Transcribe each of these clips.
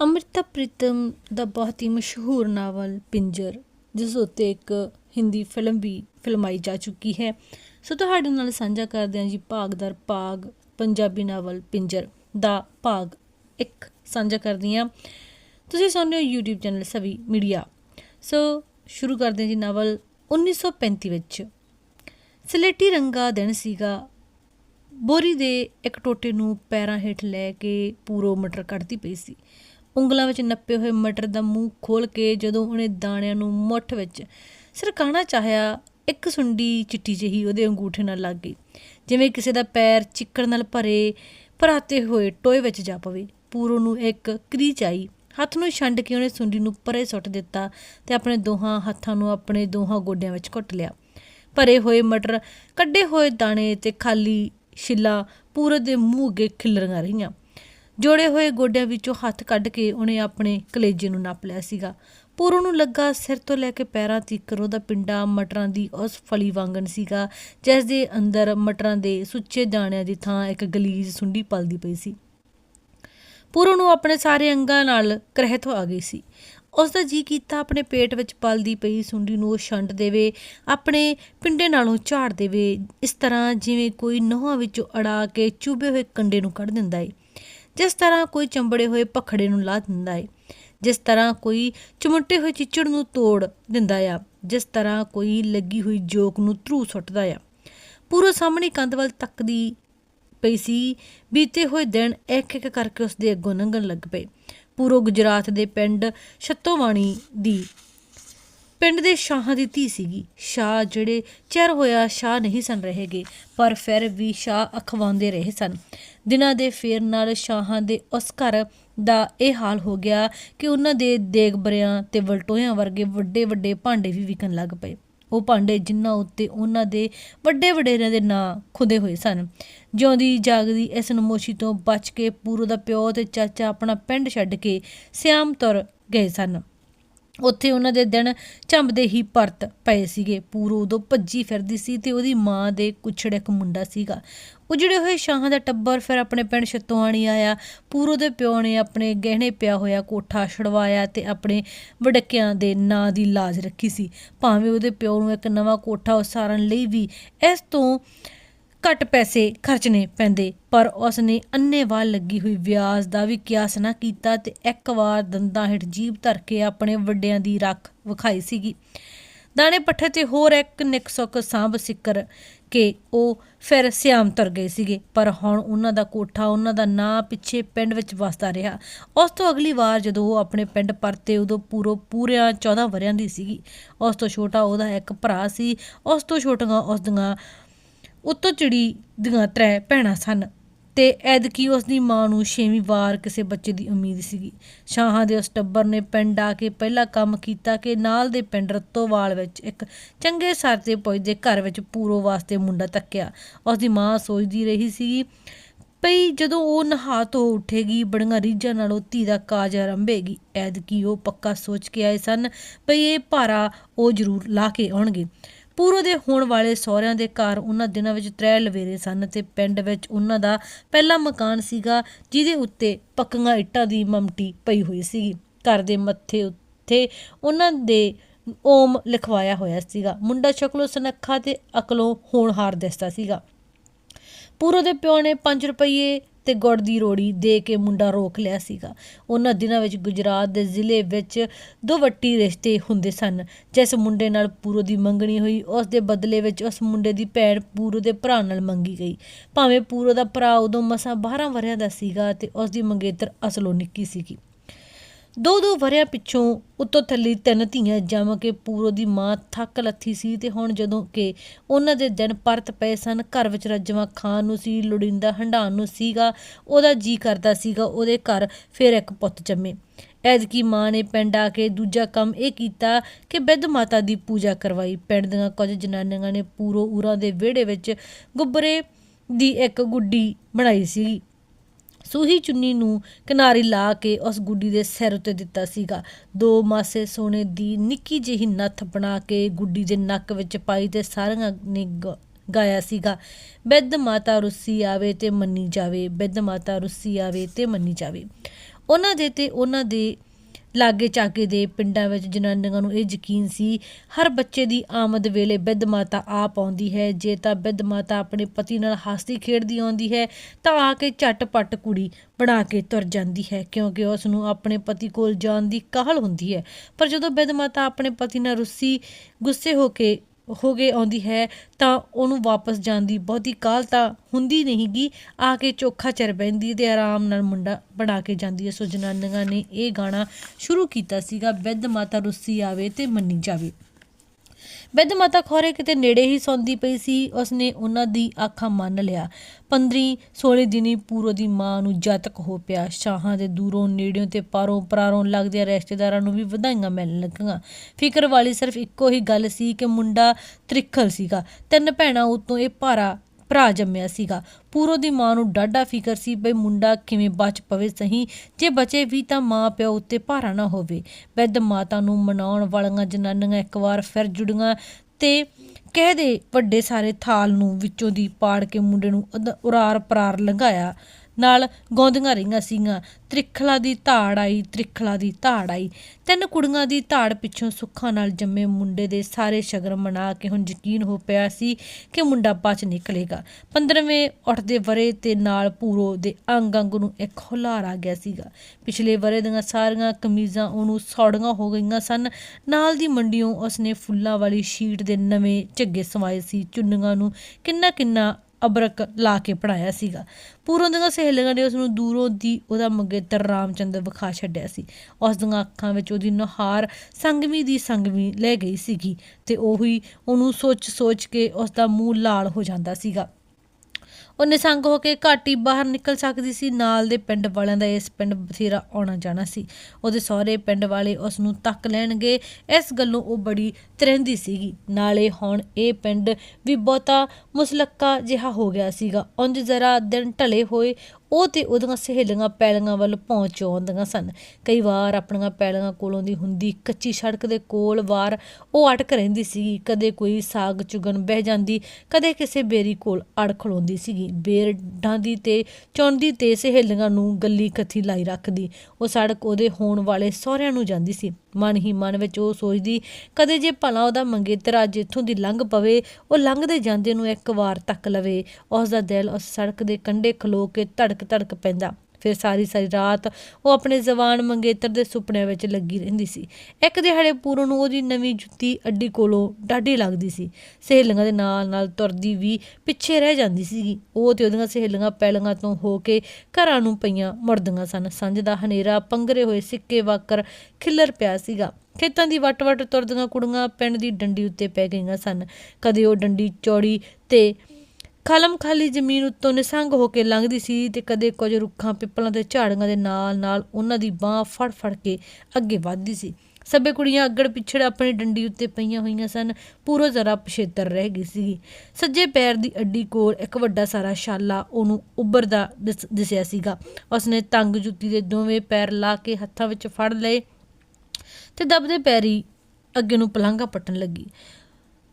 ਅੰਮ੍ਰਿਤਾ ਪ੍ਰੀਤਮ ਦਾ ਬਹੁਤ ਹੀ ਮਸ਼ਹੂਰ ਨਾਵਲ ਪਿੰਜਰ, ਜਿਸ ਉੱਤੇ ਇੱਕ ਹਿੰਦੀ ਫਿਲਮ ਵੀ ਫਿਲਮਾਈ ਜਾ ਚੁੱਕੀ ਹੈ। ਸੋ ਤੁਹਾਡੇ ਨਾਲ ਸਾਂਝਾ ਕਰਦੇ ਹਾਂ ਜੀ ਭਾਗਦਰ ਭਾਗ, ਪੰਜਾਬੀ ਨਾਵਲ ਪਿੰਜਰ, ਦਾ ਭਾਗ ਇੱਕ ਸਾਂਝਾ ਕਰਦੀ ਹਾਂ। ਤੁਸੀਂ ਸੁਣਦੇ ਹੋ YouTube channel Savi media. So ਸ਼ੁਰੂ ਕਰਦੇ ਹਾਂ ਜੀ ਨਾਵਲ 1935 ਵਿੱਚ। ਸਲੇਟੀ ਰੰਗਾ ਦਿਨ ਸੀਗਾ। ਬੋਰੀ ਦੇ ਇੱਕ ਟੋਟੇ ਨੂੰ ਪੈਰਾਂ ਹੇਠ ਲੈ ਕੇ ਪੂਰੋ ਮਟਰ ਕੱਢਦੀ ਪਈ ਸੀ। ਉਂਗਲਾਂ ਵਿੱਚ ਨੱਪੇ ਹੋਏ ਮਟਰ ਦਾ ਮੂੰਹ ਖੋਲ ਕੇ ਜਦੋਂ ਉਹਨੇ ਦਾਣਿਆਂ ਨੂੰ ਮੁੱਠ ਵਿੱਚ ਸਰਕਾਣਾ ਚਾਹਿਆ, ਇੱਕ ਸੁੰਡੀ ਚਿੱਟੀ ਜਿਹੀ ਉਹਦੇ ਅੰਗੂਠੇ ਨਾਲ ਲੱਗ ਗਈ। ਜਿਵੇਂ ਕਿਸੇ ਦਾ ਪੈਰ ਚਿੱਕੜ ਨਾਲ ਭਰੇ, ਭਰਾਤੇ ਹੋਏ ਟੋਏ ਵਿੱਚ ਜਾ ਪਵੇ। ਪੂਰੋ ਨੂੰ ਇੱਕ ਕਰੀਚ ਆਈ ਹੱਥ ਨੂੰ ਛੰਡ ਕੇ ਉਹਨੇ ਸੁੰਡੀ ਨੂੰ ਪਰੇ ਸੁੱਟ ਦਿੱਤਾ ਤੇ ਆਪਣੇ ਦੋਹਾਂ ਹੱਥਾਂ ਨੂੰ ਆਪਣੇ ਦੋਹਾਂ ਗੋਡਿਆਂ ਵਿੱਚ ਘੁੱਟ ਲਿਆ। ਭਰੇ ਹੋਏ ਮਟਰ, ਕੱਢੇ ਹੋਏ ਦਾਣੇ ਤੇ ਖਾਲੀ ਛਿੱਲਾ ਪੂਰੇ ਦੇ ਮੂੰਹ ਅੱਗੇ ਖਿਲਰੀਆਂ ਰਹੀਆਂ। ਜੋੜੇ ਹੋਏ ਗੋਡਿਆਂ ਵਿੱਚੋਂ ਹੱਥ ਕੱਢ ਕੇ ਉਹਨੇ ਆਪਣੇ ਕਲੇਜੇ ਨੂੰ ਨੱਪ ਲਿਆ ਸੀਗਾ। ਪੂਰੋ ਨੂੰ ਲੱਗਾ ਸਿਰ ਤੋਂ ਲੈ ਕੇ ਪੈਰਾਂ ਤੀਕਰ ਉਹਦਾ ਪਿੰਡਾ ਮਟਰਾਂ ਦੀ ਉਸ ਫਲੀ ਵਾਂਗਣ ਸੀਗਾ, ਜਿਸ ਦੇ ਅੰਦਰ ਮਟਰਾਂ ਦੇ ਸੁੱਚੇ ਦਾਣਿਆਂ ਦੀ ਥਾਂ ਇੱਕ ਗਲੀਜ ਸੁੰਡੀ ਪਲਦੀ ਪਈ ਸੀ। ਪੂਰੋ ਨੂੰ ਆਪਣੇ ਸਾਰੇ ਅੰਗਾਂ ਨਾਲ ਕਰਹਿਤ ਆ ਗਈ ਸੀ। ਉਸ ਦਾ ਜੀ ਕੀਤਾ ਆਪਣੇ ਪੇਟ ਵਿੱਚ ਪਲਦੀ ਪਈ ਸੁੰਡੀ ਨੂੰ ਉਹ ਛੰਡ ਦੇਵੇ, ਆਪਣੇ ਪਿੰਡੇ ਨਾਲੋਂ ਝਾੜ ਦੇਵੇ, ਇਸ ਤਰ੍ਹਾਂ ਜਿਵੇਂ ਕੋਈ ਨੋਹਾਂ ਵਿੱਚੋਂ ਅੜਾ ਕੇ ਚੁਭੇ ਹੋਏ ਕੰਡੇ ਨੂੰ ਕੱਢ ਦਿੰਦਾ ਏ। ਜਿਸ ਤਰ੍ਹਾਂ ਕੋਈ ਚੰਬੜੇ ਹੋਏ ਪਖੜੇ ਨੂੰ ਲਾਹ ਦਿੰਦਾ ਏ, ਜਿਸ ਤਰ੍ਹਾਂ ਕੋਈ ਚਮੁੱਟੇ ਹੋਏ ਚਿੱਚੜ ਨੂੰ ਤੋੜ ਦਿੰਦਾ ਆ, ਜਿਸ ਤਰ੍ਹਾਂ ਕੋਈ ਲੱਗੀ ਹੋਈ ਜੋਕ ਨੂੰ ਧਰੂ ਸੁੱਟਦਾ ਆ। ਪੂਰਾ ਸਾਹਮਣੇ ਕੰਧ ਵੱਲ ਤੱਕਦੀ ਪਈ ਸੀ, ਬੀਤੇ ਹੋਏ ਦਿਨ ਇੱਕ ਇੱਕ ਕਰਕੇ ਉਸ ਦੇ ਅੱਗੋਂ ਲੰਘਣ ਲੱਗ ਪਏ। ਪੂਰੋ ਗੁਜਰਾਤ ਦੇ ਪਿੰਡ ਛੱਤੋਵਾਣੀ ਦੀ ਪਿੰਡ ਦੇ ਸ਼ਾਹਾਂ ਦੀ ਧੀ ਸੀਗੀ। ਸ਼ਾਹ ਜਿਹੜੇ ਚਿਰ ਹੋਇਆ ਸ਼ਾਹ ਨਹੀਂ ਸਨ ਰਹੇਗੇ, ਪਰ ਫਿਰ ਵੀ ਸ਼ਾਹ ਅਖਵਾਉਂਦੇ ਰਹੇ ਸਨ। ਦਿਨਾਂ ਦੇ ਫੇਰ ਨਾਲ ਸ਼ਾਹਾਂ ਦੇ ਉਸ ਘਰ ਦਾ ਇਹ ਹਾਲ ਹੋ ਗਿਆ ਕਿ ਉਹਨਾਂ ਦੇ ਦੇਗ ਬਰਿਆਂ ਤੇ ਵਲਟੋਇਆਂ ਵਰਗੇ ਵੱਡੇ ਵੱਡੇ ਭਾਂਡੇ ਵੀ ਵਿਕਣ ਲੱਗ ਪਏ। ਉਹ ਭਾਂਡੇ ਜਿਨ੍ਹਾਂ ਉੱਤੇ ਉਹਨਾਂ ਦੇ ਵੱਡੇ ਵਡੇਰਿਆਂ ਦੇ ਨਾਂ ਖੁਦੇ ਹੋਏ ਸਨ। ਜਿਉਂਦੀ ਜਾਗਦੀ ਇਸ ਨਮੋਸ਼ੀ ਤੋਂ ਬਚ ਕੇ ਪੂਰੋ ਦਾ ਪਿਓ ਤੇ ਚਾਚਾ ਆਪਣਾ ਪਿੰਡ ਛੱਡ ਕੇ ਸਿਆਮ ਤੁਰ ਗਏ ਸਨ। ਉੱਥੇ ਉਹਨਾਂ ਦੇ ਦਿਨ ਝੰਬਦੇ ਹੀ ਪਰਤ ਪਏ ਸੀਗੇ। ਪੂਰੋ ਉਦੋਂ ਭੱਜੀ ਫਿਰਦੀ ਸੀ ਤੇ ਉਹਦੀ ਮਾਂ ਦੇ ਕੁਛੜ ਇੱਕ ਮੁੰਡਾ ਸੀਗਾ। ਉਜੜੇ ਹੋਏ ਸ਼ਾਹਾਂ ਦਾ ਟੱਬਰ ਫਿਰ ਆਪਣੇ ਪਿੰਡ ਛਤੋਆਣੀ ਆਇਆ। ਪੂਰੋ ਦੇ ਪਿਓ ਨੇ ਆਪਣੇ ਗਹਿਣੇ ਪਿਆ ਹੋਇਆ ਕੋਠਾ ਛੜਵਾਇਆ ਤੇ ਆਪਣੇ ਵਡਕਿਆਂ ਦੇ ਨਾਂ ਦੀ ਲਾਜ ਰੱਖੀ ਸੀ। ਭਾਵੇਂ ਉਹਦੇ ਪਿਓ ਨੂੰ ਇੱਕ ਨਵਾਂ ਕੋਠਾ ਉਸਾਰਨ ਲਈ ਵੀ ਇਸ ਤੋਂ ਘੱਟ ਪੈਸੇ ਖਰਚਣੇ ਪੈਂਦੇ, ਪਰ ਉਸ ਨੇ ਅੰਨੇਵਾਹ ਲੱਗੀ ਹੋਈ ਵਿਆਜ ਦਾ ਵੀ ਕਿਆਸ ਨਾ ਕੀਤਾ ਤੇ ਇੱਕ ਵਾਰ ਦੰਦਾਂ ਹੇਠ ਜੀਭ ਧਰ ਕੇ ਆਪਣੇ ਵੱਡਿਆਂ ਦੀ ਰੱਖ ਵਿਖਾਈ ਸੀਗੀ। ਦਾਣੇ ਪੱਠੇ ਤੇ ਹੋਰ ਇੱਕ ਨਿਕਸੁਕ ਸਾਂਭ ਸਿੱਕਰ ਕੇ ਉਹ ਫਿਰ ਸਿਆਮ ਤੁਰ ਗਏ ਸੀਗੇ, ਪਰ ਹੁਣ ਉਹਨਾਂ ਦਾ ਕੋਠਾ, ਉਹਨਾਂ ਦਾ ਨਾਂ ਪਿੱਛੇ ਪਿੰਡ ਵਿੱਚ ਵਸਦਾ ਰਿਹਾ। ਉਸ ਤੋਂ ਅਗਲੀ ਵਾਰ ਜਦੋਂ ਉਹ ਆਪਣੇ ਪਿੰਡ ਪਰਤੇ, ਉਦੋਂ ਪੂਰੋ ਪੂਰਿਆਂ 14 ਵਰਿਆਂ ਦੀ ਸੀਗੀ। ਉਸ ਤੋਂ ਛੋਟਾ ਉਹਦਾ ਇੱਕ ਭਰਾ ਸੀ, ਉਸ ਤੋਂ ਛੋਟੀਆਂ ਉਸ ਦੀਆਂ ਉੱਤੋਂ ਚਿੜੀ ਦੀਆਂ ਤਰੇ ਭੈਣਾਂ ਸਨ ਤੇ ਐਦਕੀ ਉਸ ਦੀ ਮਾਂ ਨੂੰ ਛੇਵੀਂ ਵਾਰ ਕਿਸੇ ਬੱਚੇ ਦੀ ਉਮੀਦ ਸੀਗੀ। ਸ਼ਾਹਾਂ ਦੇ ਉਸ ਟੱਬਰ ਨੇ ਪਿੰਡ ਆ ਕੇ ਪਹਿਲਾ ਕੰਮ ਕੀਤਾ ਕਿ ਨਾਲ ਦੇ ਪਿੰਡ ਰਤੋਵਾਲ ਵਿੱਚ ਇੱਕ ਚੰਗੇ ਸਰ ਤੇ ਪੁੱਜਦੇ ਘਰ ਵਿੱਚ ਪੂਰੋ ਵਾਸਤੇ ਮੁੰਡਾ ਤੱਕਿਆ। ਉਸ ਦੀ ਮਾਂ ਸੋਚਦੀ ਰਹੀ ਸੀਗੀ ਪਈ ਜਦੋਂ ਉਹ ਨਹਾ ਧੋ ਉੱਠੇਗੀ, ਬੜੀਆਂ ਰੀਝਾਂ ਨਾਲ ਉਹ ਧੀ ਦਾ ਕਾਜ ਆਰੰਭੇਗੀ ਐਦਕੀ ਉਹ ਪੱਕਾ ਸੋਚ ਕੇ ਆਏ ਸਨ ਪਈ ਇਹ ਭਾਰਾ ਉਹ ਜ਼ਰੂਰ ਲਾ ਕੇ ਆਉਣਗੇ। ਪੂਰੋ ਦੇ ਹੋਣ ਵਾਲੇ ਸਹੁਰਿਆਂ ਦੇ ਘਰ ਉਹਨਾਂ ਦਿਨਾਂ ਵਿੱਚ ਤ੍ਰੈ ਲਵੇਰੇ ਸਨ ਤੇ ਪਿੰਡ ਵਿੱਚ ਉਹਨਾਂ ਦਾ ਪਹਿਲਾ ਮਕਾਨ ਸੀਗਾ, ਜਿਹਦੇ ਉੱਤੇ ਪੱਕੀਆਂ ਇੱਟਾਂ ਦੀ ਮਮਟੀ ਪਈ ਹੋਈ ਸੀ ਘਰ ਦੇ ਮੱਥੇ ਉੱਤੇ ਉਹਨਾਂ ਦੇ ਓਮ ਲਿਖਵਾਇਆ ਹੋਇਆ ਸੀਗਾ। ਮੁੰਡਾ ਸ਼ਕਲੋਂ ਸੁਨੱਖਾ ਤੇ ਅਕਲੋਂ ਹੋਣਹਾਰ ਦਿਸਦਾ ਸੀਗਾ। ਪੂਰੋ ਦੇ ਪਿਓ ਨੇ 5 ਰੁਪਏ ਤੇ ਗੁੜ ਦੀ ਰੋੜੀ ਦੇ ਕੇ ਮੁੰਡਾ ਰੋਕ ਲਿਆ ਸੀਗਾ। ਉਹਨਾਂ ਦਿਨਾਂ ਵਿੱਚ ਗੁਜਰਾਤ ਦੇ ਜ਼ਿਲ੍ਹੇ ਵਿੱਚ ਦੋ ਵੱਟੀ ਰਿਸ਼ਤੇ ਹੁੰਦੇ ਸਨ। ਜਿਸ ਮੁੰਡੇ ਨਾਲ ਪੂਰੋ ਦੀ ਮੰਗਣੀ ਹੋਈ, ਉਸ ਦੇ ਬਦਲੇ ਵਿੱਚ ਉਸ ਮੁੰਡੇ ਦੀ ਭੈਣ ਪੂਰੋ ਦੇ ਭਰਾ ਨਾਲ ਮੰਗੀ ਗਈ। ਭਾਵੇਂ ਪੂਰੋ ਦਾ ਭਰਾ ਉਦੋਂ ਮਸਾਂ 12 ਵਰਿਆਂ ਦਾ ਸੀਗਾ ਤੇ ਉਸ ਦੀ ਮੰਗੇਤਰ ਅਸਲੋਂ ਨਿੱਕੀ ਸੀਗੀ। ਦੋ ਦੋ ਵਰਿਆਂ ਪਿੱਛੋਂ ਉੱਤੋਂ ਥੱਲੀ ਤਿੰਨ ਧੀਆਂ ਜੰਮ ਕੇ ਪੂਰੋ ਦੀ ਮਾਂ ਥੱਕ ਲੱਥੀ ਸੀ ਤੇ ਹੁਣ ਜਦੋਂ ਕਿ ਉਹਨਾਂ ਦੇ ਦਿਨ ਪਰਤ ਪਏ ਸਨ, ਘਰ ਵਿੱਚ ਰੱਜਵਾ ਖਾਣ ਨੂੰ ਸੀ, ਲੋੜਿੰਦਾ ਹੰਡਾਣ ਨੂੰ ਸੀਗਾ, ਉਹਦਾ ਜੀ ਕਰਦਾ ਸੀਗਾ, ਉਹਦੇ ਘਰ ਫਿਰ ਇੱਕ ਪੁੱਤ ਜੰਮੇ। ਐਦਕੀ ਮਾਂ ਨੇ ਪਿੰਡ ਆ ਕੇ ਦੂਜਾ ਕੰਮ ਇਹ ਕੀਤਾ ਕਿ ਬਿੱਧ ਮਾਤਾ ਦੀ ਪੂਜਾ ਕਰਵਾਈ। ਪਿੰਡ ਦੀਆਂ ਕੁਝ ਜਨਾਨੀਆਂ ਨੇ ਪੂਰੋ ਉਰਾਂ ਦੇ ਵਿਹੜੇ ਵਿੱਚ ਗੁੱਬਰੇ ਦੀ ਇੱਕ ਗੁੱਡੀ ਬਣਾਈ ਸੀ। ਸੂਹੀ ਚੁੰਨੀ ਨੂੰ ਕਿਨਾਰੀ ਲਾ ਕੇ ਉਸ ਗੁੱਡੀ ਦੇ ਸਿਰ ਉੱਤੇ ਦਿੱਤਾ ਸੀਗਾ। ਦੋ ਮਾਸੇ ਸੋਨੇ ਦੀ ਨਿੱਕੀ ਜਿਹੀ ਨੱਥ ਬਣਾ ਕੇ ਗੁੱਡੀ ਦੇ ਨੱਕ ਵਿੱਚ ਪਾਈ ਤੇ ਸਾਰੀਆਂ ਨੇ ਗਾਇਆ ਸੀਗਾ। ਬਿੱਧ ਮਾਤਾ ਰੁੱਸੀ ਆਵੇ ਤੇ ਮੰਨੀ ਜਾਵੇ, ਬਿੱਧ ਮਾਤਾ ਰੁੱਸੀ ਆਵੇ ਤੇ ਮੰਨੀ ਜਾਵੇ। ਉਹਨਾਂ ਦੇ ਤੇ ਉਹਨਾਂ ਦੇ ਲਾਗੇ ਚਾਗੇ ਦੇ ਪਿੰਡਾਂ ਵਿੱਚ ਜਨਾਨੀਆਂ ਨੂੰ ਇਹ ਯਕੀਨ ਸੀ, ਹਰ ਬੱਚੇ ਦੀ ਆਮਦ ਵੇਲੇ ਬਿੱਧ ਮਾਤਾ ਆਪ ਪਾਉਂਦੀ ਹੈ। ਜੇ ਤਾਂ ਬਿੱਧ ਮਾਤਾ ਆਪਣੇ ਪਤੀ ਨਾਲ ਹਾਸਦੀ ਖੇਡਦੀ ਆਉਂਦੀ ਹੈ, ਤਾਂ ਆ ਕੇ ਝਟਪਟ ਕੁੜੀ ਬਣਾ ਕੇ ਤੁਰ ਜਾਂਦੀ ਹੈ, ਕਿਉਂਕਿ ਉਸ ਨੂੰ ਆਪਣੇ ਪਤੀ ਕੋਲ ਜਾਣ ਦੀ ਕਾਹਲ ਹੁੰਦੀ ਹੈ। ਪਰ ਜਦੋਂ ਬਿੱਧ ਮਾਤਾ ਆਪਣੇ ਪਤੀ ਨਾਲ ਰੁੱਸੀ, ਗੁੱਸੇ ਹੋ ਕੇ ਹੋ ਕੇ ਆਉਂਦੀ ਹੈ, ਤਾਂ ਉਹਨੂੰ ਵਾਪਸ ਜਾਣ ਦੀ ਬਹੁਤੀ ਕਾਹਲ ਤਾਂ ਹੁੰਦੀ ਨਹੀਂਗੀ। ਆ ਕੇ ਚੋਖਾ ਚਿਰ ਬੈਂਦੀ ਤੇ ਆਰਾਮ ਨਾਲ ਮੁੰਡਾ ਬਣਾ ਕੇ ਜਾਂਦੀ ਹੈ। ਸੋ ਜਨਾਨੀਆਂ ਨੇ ਇਹ ਗਾਣਾ ਸ਼ੁਰੂ ਕੀਤਾ ਸੀਗਾ ਬਿੱਧ ਮਾਤਾ ਰੁੱਸੀ ਆਵੇ ਤੇ ਮੰਨੀ ਜਾਵੇ। ਬਿੱਧ ਮਾਤਾ ਖੋਰੇ ਕਿਤੇ ਨੇੜੇ ਹੀ ਸੌਂਦੀ ਪਈ ਸੀ। ਉਸਨੇ ਉਹਨਾਂ ਦੀ ਆਖਾਂ ਮੰਨ ਲਿਆ। 15 16 ਦਿਨੀ ਪੂਰੋ ਦੀ ਮਾਂ ਨੂੰ ਜਾਤਕ ਹੋ ਪਿਆ। ਸ਼ਾਹਾਂ ਦੇ ਦੂਰੋਂ, ਨੇੜਿਓਂ ਤੇ ਪਾਰੋਂ ਪਰਾਰੋਂ ਲੱਗਦੇ ਰਿਸ਼ਤੇਦਾਰਾਂ ਨੂੰ ਵੀ ਵਧਾਈਆਂ ਮਿਲਣ ਲੱਗੀਆਂ। ਫਿਕਰ ਵਾਲੀ ਸਿਰਫ ਇੱਕੋ ਹੀ ਗੱਲ ਸੀ ਕਿ ਮੁੰਡਾ ਤ੍ਰਿਖਲ ਸੀਗਾ। ਤਿੰਨ ਭੈਣਾਂ ਉਤੋਂ ਇਹ ਭਾਰਾ ਭਰਾ ਜੰਮਿਆ ਸੀਗਾ। ਪੂਰੋ ਦੀ ਮਾਂ ਨੂੰ ਡਾਢਾ ਫਿਕਰ ਸੀ ਬਈ ਮੁੰਡਾ ਕਿਵੇਂ ਬਚ ਪਵੇ ਸਹੀ। ਜੇ ਬਚੇ ਵੀ ਤਾਂ ਮਾਂ ਪਿਓ ਉੱਤੇ ਭਾਰਾ ਨਾ ਹੋਵੇ। ਬਿੱਧ ਮਾਤਾ ਨੂੰ ਮਨਾਉਣ ਵਾਲੀਆਂ ਜਨਾਨੀਆਂ ਇੱਕ ਵਾਰ ਫਿਰ ਜੁੜੀਆਂ ਤੇ ਕਹਿ ਦੇ ਵੱਡੇ ਸਾਰੇ ਥਾਲ ਨੂੰ ਵਿੱਚੋਂ ਦੀ ਪਾੜ ਕੇ ਮੁੰਡੇ ਨੂੰ ਅਦ- ਉਰਾਰ ਪਰਾਰ ਲੰਘਾਇਆ। ਨਾਲ ਗਾਉਂਦੀਆਂ ਰਹੀਆਂ ਸੀਗੀਆਂ। ਤ੍ਰਿਖਲਾ ਦੀ ਧਾੜ ਆਈ, ਤ੍ਰਿਖਲਾ ਦੀ ਧਾੜ ਆਈ। ਤਿੰਨ ਕੁੜੀਆਂ ਦੀ ਧਾੜ ਪਿੱਛੋਂ ਸੁੱਖਾਂ ਨਾਲ ਜੰਮੇ ਮੁੰਡੇ ਦੇ ਸਾਰੇ ਸ਼ਗਰ ਮਨਾ ਕੇ ਹੁਣ ਯਕੀਨ ਹੋ ਪਿਆ ਸੀ ਕਿ ਮੁੰਡਾ ਬਚ ਨਿਕਲੇਗਾ। 15ਵੇਂ ਉੱਠਦੇ ਵਰੇ ਤੇ ਨਾਲ ਪੂਰੋ ਦੇ ਅੰਗ ਅੰਗ ਨੂੰ ਇੱਕ ਹੁਲਾਰ ਆ ਗਿਆ ਸੀਗਾ। ਪਿਛਲੇ ਵਰੇ ਦੀਆਂ ਸਾਰੀਆਂ ਕਮੀਜ਼ਾਂ ਉਹਨੂੰ ਸੌੜੀਆਂ ਹੋ ਗਈਆਂ ਸਨ। ਨਾਲ ਦੀ ਮੰਡੀਓਂ ਉਸਨੇ ਫੁੱਲਾਂ ਵਾਲੀ ਸ਼ੀਟ ਦੇ ਨਵੇਂ ਝੱਗੇ ਸਵਾਏ ਸੀ। ਚੁੰਨੀਆਂ ਨੂੰ ਕਿੰਨਾ ਕਿੰਨਾ ਅਬਰਕ ਲਾ ਕੇ ਪੜਾਇਆ ਸੀਗਾ। ਪੂਰੋਂ ਦੀਆਂ ਸਹੇਲੀਆਂ ਨੇ ਉਸ ਨੂੰ ਦੂਰੋਂ ਦੀ ਉਹਦਾ ਮੰਗੇਤਰ ਰਾਮਚੰਦਰ ਵਿਖਾ ਛੱਡਿਆ ਸੀ। ਉਸ ਦੀਆਂ ਅੱਖਾਂ ਵਿੱਚ ਉਹਦੀ ਨੁਹਾਰ ਸੰਗਵੀ ਦੀ ਸੰਗਵੀ ਲੈ ਗਈ ਸੀਗੀ ਤੇ ਉਹੀ ਉਹਨੂੰ ਸੋਚ ਸੋਚ ਕੇ ਉਸ ਦਾ ਮੂੰਹ ਲਾਲ ਹੋ ਜਾਂਦਾ ਸੀਗਾ। ਉਹ ਨਿਸੰਗ ਹੋ ਕੇ ਘੱਟ ਹੀ ਬਾਹਰ ਨਿਕਲ ਸਕਦੀ ਸੀ। ਨਾਲ ਦੇ ਪਿੰਡ ਵਾਲਿਆਂ ਦਾ ਇਸ ਪਿੰਡ ਬਥੇਰਾ ਆਉਣਾ ਜਾਣਾ ਸੀ। ਉਹਦੇ ਸਹੁਰੇ ਪਿੰਡ ਵਾਲੇ ਉਸ ਨੂੰ ਤੱਕ ਲੈਣਗੇ। ਇਸ ਗੱਲੋਂ ਉਹ ਬੜੀ ਤਰਹਿੰਦੀ ਸੀਗੀ। ਨਾਲੇ ਹੁਣ ਇਹ ਪਿੰਡ ਵੀ ਬਹੁਤਾ ਮੁਸਲੱਕਾ ਜਿਹਾ ਹੋ ਗਿਆ ਸੀਗਾ। ਉਂਝ ਜ਼ਰਾ ਦਿਨ ਢਲੇ ਹੋਏ ਉਹ ਤੇ ਉਹਦੀਆਂ ਸਹੇਲੀਆਂ ਪੈਲੀਆਂ ਵੱਲ ਪਹੁੰਚ ਆਉਂਦੀਆਂ ਸਨ। ਕਈ ਵਾਰ ਆਪਣੀਆਂ ਪੈਲੀਆਂ ਕੋਲੋਂ ਦੀ ਹੁੰਦੀ ਕੱਚੀ ਸੜਕ ਦੇ ਕੋਲ ਵਾਰ ਉਹ ਅਟਕ ਰਹਿੰਦੀ ਸੀ ਕਦੇ ਕੋਈ ਸਾਗ ਚੁਗਣ ਬਹਿ ਜਾਂਦੀ, ਕਦੇ ਕਿਸੇ ਬੇਰੀ ਕੋਲ ਅੜ ਖਲੋਂਦੀ ਸੀਗੀ। ਬੇਰ ਡਾਂਦੀ ਤੇ ਚੌਂਦੀ ਤੇ ਸਹੇਲੀਆਂ ਨੂੰ ਗੱਲੀ ਕਥੀ ਲਾਈ ਰੱਖਦੀ। ਉਹ ਸੜਕ ਉਹਦੇ ਹੋਣ ਵਾਲੇ ਸਹੁਰਿਆਂ ਨੂੰ ਜਾਂਦੀ ਸੀ। ਮਨ ਹੀ ਮਨ ਵਿੱਚ ਉਹ ਸੋਚਦੀ, ਕਦੇ ਜੇ ਭਲਾ ਉਹਦਾ ਮੰਗੇਤਰ ਅੱਜ ਇੱਥੋਂ ਦੀ ਲੰਘ ਪਵੇ, ਉਹ ਲੰਘਦੇ ਜਾਂਦੇ ਨੂੰ ਇੱਕ ਵਾਰ ਤੱਕ ਲਵੇ। ਉਸ ਦਾ ਦਿਲ ਉਸ ਸੜਕ ਦੇ ਕੰਢੇ ਖਲੋ ਕੇ ਧੜ ਧੜਕ ਧੜਕ ਪੈਂਦਾ। ਫਿਰ ਸਾਰੀ ਸਾਰੀ ਰਾਤ ਉਹ ਆਪਣੇ ਜਵਾਨ ਮੰਗੇਤਰ ਦੇ ਸੁਪਨਿਆਂ ਵਿੱਚ ਲੱਗੀ ਰਹਿੰਦੀ ਸੀ। ਇੱਕ ਦਿਹਾੜੇ ਪੂਰਨ ਨੂੰ ਉਹਦੀ ਨਵੀਂ ਜੁੱਤੀ ਅੱਡੀ ਕੋਲੋਂ ਡਾਢੀ ਲੱਗਦੀ ਸੀ। ਸਹੇਲੀਆਂ ਦੇ ਨਾਲ ਨਾਲ ਤੁਰਦੀ ਵੀ ਪਿੱਛੇ ਰਹਿ ਜਾਂਦੀ ਸੀਗੀ। ਉਹ ਤੇ ਉਹਦੀਆਂ ਸਹੇਲੀਆਂ ਪੈਲੀਆਂ ਤੋਂ ਹੋ ਕੇ ਘਰਾਂ ਨੂੰ ਪਈਆਂ ਮੁੜਦੀਆਂ ਸਨ। ਸੰਝ ਦਾ ਹਨੇਰਾ ਪੰਗਰੇ ਹੋਏ ਸਿੱਕੇ ਵਾਕਰ ਖਿੱਲਰ ਪਿਆ ਸੀਗਾ। ਖੇਤਾਂ ਦੀ ਵਟ-ਵਟ ਤੁਰਦੀਆਂ ਕੁੜੀਆਂ ਪਿੰਡ ਦੀ ਡੰਡੀ ਉੱਤੇ ਪੈ ਗਈਆਂ ਸਨ। ਕਦੇ ਉਹ ਡੰਡੀ ਚੌੜੀ ਤੇ ਖਲਮ ਖਾਲੀ ਜ਼ਮੀਨ ਉੱਤੋਂ ਨਿਸੰਗ ਹੋ ਕੇ ਲੰਘਦੀ ਸੀ ਤੇ ਕਦੇ ਕੁਝ ਰੁੱਖਾਂ ਪਿੱਪਲਾਂ ਤੇ ਝਾੜੀਆਂ ਦੇ ਨਾਲ ਨਾਲ ਉਹਨਾਂ ਦੀ ਬਾਹ ਫੜ ਫੜ ਕੇ ਅੱਗੇ ਵੱਧਦੀ ਸੀ। ਸਭੇ ਕੁੜੀਆਂ ਅੱਗੜ ਪਿਛੜ ਆਪਣੀ ਡੰਡੀ ਉੱਤੇ ਪਈਆਂ ਹੋਈਆਂ ਸਨ। ਪੂਰੋ ਜ਼ਰਾ ਪਛੇਤਰ ਰਹਿ ਗਈ ਸੀ। ਸੱਜੇ ਪੈਰ ਦੀ ਅੱਡੀ ਕੋਲ ਇੱਕ ਵੱਡਾ ਸਾਰਾ ਛਾਲਾ ਉਹਨੂੰ ਉੱਭਰਦਾ ਦਿਸ- ਦਿਸਿਆ ਸੀਗਾ। ਉਸਨੇ ਤੰਗ ਜੁੱਤੀ ਦੇ ਦੋਵੇਂ ਪੈਰ ਲਾ ਕੇ ਹੱਥਾਂ ਵਿੱਚ ਫੜ ਲਏ ਤੇ ਦਬਦੇ ਪੈਰੀ ਅੱਗੇ ਨੂੰ ਪਲਾਂਘਾ ਪੱਟਣ ਲੱਗੀ।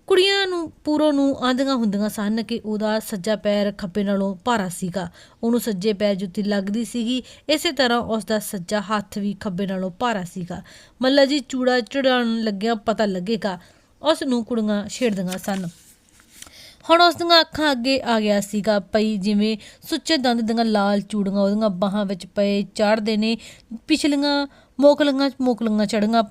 ਕੁੜੀਆਂ ਨੂੰ, ਪੂਰੋ ਨੂੰ ਆਂਦੀਆਂ ਹੁੰਦੀਆਂ ਸਨ ਕਿ ਉਹਦਾ ਸੱਜਾ ਪੈਰ ਖੱਬੇ ਨਾਲੋਂ ਭਾਰਾ ਸੀਗਾ। ਉਹਨੂੰ ਸੱਜੇ ਪੈਰ ਜੁੱਤੀ ਲੱਗਦੀ ਸੀਗੀ। ਇਸੇ ਤਰ੍ਹਾਂ ਉਸ ਦਾ ਸੱਜਾ ਹੱਥ ਵੀ ਖੱਬੇ ਨਾਲੋਂ ਭਾਰਾ ਸੀਗਾ। ਮੱਲਾ ਜੀ, ਚੂੜਾ ਚੜਾਉਣ ਲੱਗਿਆ ਪਤਾ ਲੱਗੇਗਾ ਉਸ ਨੂੰ ਕੁੜੀਆਂ ਛੇੜਦੀਆਂ ਸਨ। ਹੁਣ ਉਸ ਦੀਆਂ ਅੱਖਾਂ ਅੱਗੇ ਆ ਗਿਆ ਸੀਗਾ ਪਈ ਜਿਵੇਂ ਸੁੱਚੇ ਦੰਦ ਦੀਆਂ ਲਾਲ ਚੂੜੀਆਂ ਉਹਦੀਆਂ ਬਾਹਾਂ ਵਿੱਚ ਪਏ ਚੜਦੇ ਨੇ, ਪਿਛਲੀਆਂ ਮੋਕਲੀਆਂ ਮੋਕਲੀਆਂ ਚੜੀਆਂ